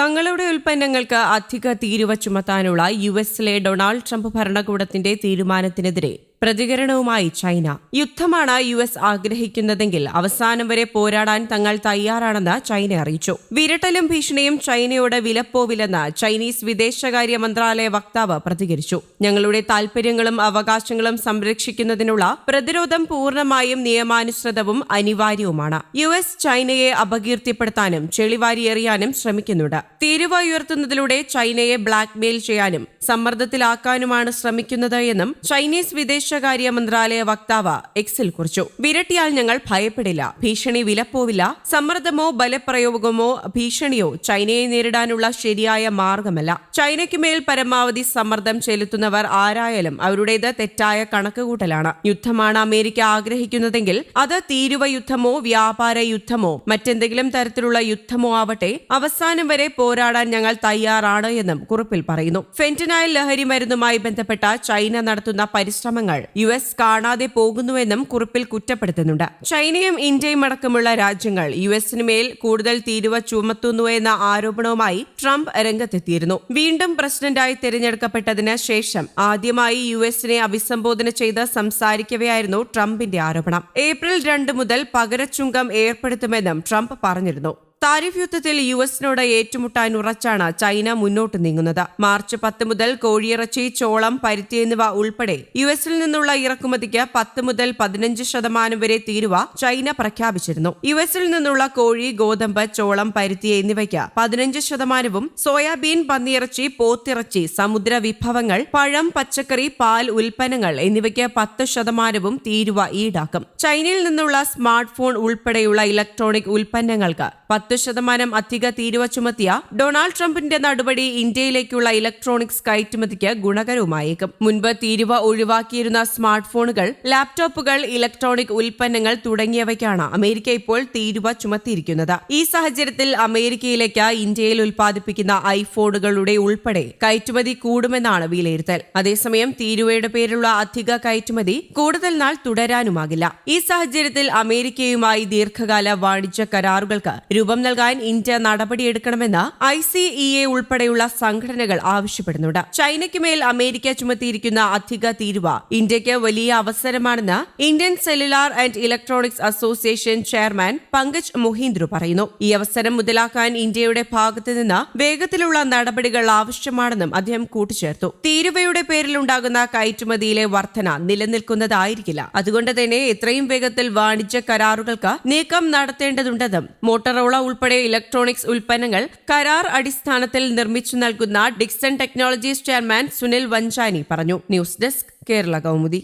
തങ്ങളുടെ ഉൽപ്പന്നങ്ങൾക്ക് അധിക തീരുവ ചുമത്താനുള്ള യു എസിലെ ഡൊണാൾഡ് ട്രംപ് ഭരണകൂടത്തിന്റെ തീരുമാനത്തിനെതിരെ പ്രതികരണവുമായി ചൈന. യുദ്ധമാണ് യു എസ് ആഗ്രഹിക്കുന്നതെങ്കിൽ അവസാനം വരെ പോരാടാൻ തങ്ങൾ തയ്യാറാണെന്ന് ചൈന അറിയിച്ചു. വിരട്ടലും ഭീഷണിയും ചൈനയോട് വിലപ്പോവില്ലെന്ന് ചൈനീസ് വിദേശകാര്യ മന്ത്രാലയ വക്താവ് പ്രതികരിച്ചു. ഞങ്ങളുടെ താൽപര്യങ്ങളും അവകാശങ്ങളും സംരക്ഷിക്കുന്നതിനുള്ള പ്രതിരോധം പൂർണമായും നിയമാനുസൃതവും അനിവാര്യവുമാണ്. യു എസ് ചൈനയെ അപകീർത്തിപ്പെടുത്താനും ചെളിവാരിയെറിയാനും ശ്രമിക്കുന്നുണ്ട്. തീരുവ ഉയർത്തുന്നതിലൂടെ ചൈനയെ ബ്ലാക്ക്മെയിൽ ചെയ്യാനും സമ്മർദ്ദത്തിലാക്കാനുമാണ് ശ്രമിക്കുന്നത് എന്നും ചൈനീസ് വിദേശകാര്യ മന്ത്രാലയ വക്താവ് എക്സിൽ കുറിച്ചു. വിരട്ടിയാൽ ഞങ്ങൾ ഭയപ്പെടില്ല. ഭീഷണി വിലപ്പോവില്ല. സമ്മർദ്ദമോ ബലപ്രയോഗമോ ഭീഷണിയോ ചൈനയെ നേരിടാനുള്ള ശരിയായ മാർഗമല്ല. ചൈനയ്ക്ക് മേൽ പരമാവധി സമ്മർദ്ദം ചെലുത്തുന്നവർ ആരായാലും അവരുടേത് തെറ്റായ കണക്കുകൂട്ടലാണ്. യുദ്ധമാണ് അമേരിക്ക ആഗ്രഹിക്കുന്നതെങ്കിൽ അത് തീരുവ യുദ്ധമോ വ്യാപാര യുദ്ധമോ മറ്റെന്തെങ്കിലും തരത്തിലുള്ള യുദ്ധമോ ആവട്ടെ അവസാനം വരെ പോരാടാൻ ഞങ്ങൾ തയ്യാറാണ് എന്നും കുറിപ്പിൽ പറയുന്നു. ഫെന്റനായ ലഹരി മരുന്നുമായി ബന്ധപ്പെട്ട ചൈന നടത്തുന്ന പരിശ്രമങ്ങൾ യു എസ് കാണാതെ പോകുന്നുവെന്നും കുറിപ്പിൽ കുറ്റപ്പെടുത്തുന്നുണ്ട്. ചൈനയും ഇന്ത്യയും അടക്കമുള്ള രാജ്യങ്ങൾ യു എസിന് മേൽ കൂടുതൽ തീരുവ ചുമത്തുന്നുവെന്ന ആരോപണവുമായി ട്രംപ് രംഗത്തെത്തിയിരുന്നു. വീണ്ടും പ്രസിഡന്റായി തിരഞ്ഞെടുക്കപ്പെട്ടതിന് ശേഷം ആദ്യമായി യു എസിനെ അഭിസംബോധന ചെയ്ത് സംസാരിക്കവെയായിരുന്നു ട്രംപിന്റെ ആരോപണം. ഏപ്രിൽ രണ്ട് മുതൽ പകരച്ചുങ്കം ഏർപ്പെടുത്തുമെന്നും ട്രംപ് പറഞ്ഞിരുന്നു. താരിഫ് യുദ്ധത്തിൽ യു എസിനോട് ഏറ്റുമുട്ടാൻ ഉറച്ചാണ് ചൈന മുന്നോട്ട് നീങ്ങുന്നത്. മാർച്ച് പത്ത് മുതൽ കോഴിയിറച്ചി ചോളം പരുത്തി എന്നിവ ഉൾപ്പെടെ യു എസിൽ നിന്നുള്ള ഇറക്കുമതിക്ക് പത്ത് മുതൽ പതിനഞ്ച് ശതമാനം വരെ തീരുവ ചൈന പ്രഖ്യാപിച്ചിരുന്നു. യു എസിൽ നിന്നുള്ള കോഴി ഗോതമ്പ് ചോളം പരുത്തി എന്നിവയ്ക്ക് പതിനഞ്ച് ശതമാനവും സോയാബീൻ പന്നിയിറച്ചി പോത്തിറച്ചി സമുദ്ര വിഭവങ്ങൾ പഴം പച്ചക്കറി പാൽ ഉൽപ്പന്നങ്ങൾ എന്നിവയ്ക്ക് പത്ത് ശതമാനവും തീരുവ ഈടാക്കും. ചൈനയിൽ നിന്നുള്ള സ്മാർട്ട് ഫോൺ ഉൾപ്പെടെയുള്ള ഇലക്ട്രോണിക് ഉൽപ്പന്നങ്ങൾക്ക് പത്ത് ശതമാനം അധിക തീരുവ ചുമത്തിയ ഡൊണാൾഡ് ട്രംപിന്റെ നടപടി ഇന്ത്യയിലേക്കുള്ള ഇലക്ട്രോണിക്സ് കയറ്റുമതിക്ക് ഗുണകരവുമായേക്കും. മുൻപ് തീരുവ ഒഴിവാക്കിയിരുന്ന സ്മാർട്ട് ഫോണുകൾ ലാപ്ടോപ്പുകൾ ഇലക്ട്രോണിക് ഉൽപ്പന്നങ്ങൾ തുടങ്ങിയവയ്ക്കാണ് അമേരിക്ക ഇപ്പോൾ തീരുവ ചുമത്തിയിരിക്കുന്നത്. ഈ സാഹചര്യത്തിൽ അമേരിക്കയിലേക്ക് ഇന്ത്യയിൽ ഉൽപ്പാദിപ്പിക്കുന്ന ഐഫോണുകളുടെ ഉൾപ്പെടെ കയറ്റുമതി കൂടുമെന്നാണ് വിലയിരുത്തൽ. അതേസമയം തീരുവയുടെ പേരിലുള്ള അധിക കയറ്റുമതി കൂടുതൽ നാൾ തുടരാനുമാകില്ല. ഈ സാഹചര്യത്തിൽ അമേരിക്കയുമായി ദീർഘകാല വാണിജ്യ കരാറുകൾക്ക് രൂപം നൽകാൻ ഇന്ത്യ നടപടിയെടുക്കണമെന്ന് ഐ സി ഇ എ ഉൾപ്പെടെയുള്ള സംഘടനകൾ ആവശ്യപ്പെടുന്നുണ്ട്. ചൈനയ്ക്ക് മേൽ അമേരിക്ക ചുമത്തിയിരിക്കുന്ന അധിക തീരുവ ഇന്ത്യയ്ക്ക് വലിയ അവസരമാണെന്ന് Indian cellular and electronics association chairman Pankaj Mohindroo പറയുന്നു. ഈ അവസരം മുതലാക്കാൻ ഇന്ത്യയുടെ ഭാഗത്തു നിന്ന് വേഗത്തിലുള്ള നടപടികൾ ആവശ്യമാണെന്നും അദ്ദേഹം കൂട്ടിച്ചേർത്തു. തീരുവയുടെ പേരിലുണ്ടാകുന്ന കയറ്റുമതിയിലെ വർധന നിലനിൽക്കുന്നതായിരിക്കില്ല. അതുകൊണ്ട് തന്നെ എത്രയും വേഗത്തിൽ വാണിജ്യ കരാറുകൾക്ക് നീക്കം നടത്തേണ്ടതുണ്ടെന്നും മോട്ടറോള ഉൾപ്പെടെ ഇലക്ട്രോണിക്സ് ഉൽപ്പന്നങ്ങൾ കരാർ അടിസ്ഥാനത്തിൽ നിർമ്മിച്ചു നൽകുന്ന Dixon technologies chairman Sunil Vachani പറഞ്ഞു. News desk Kerala Kaumudi.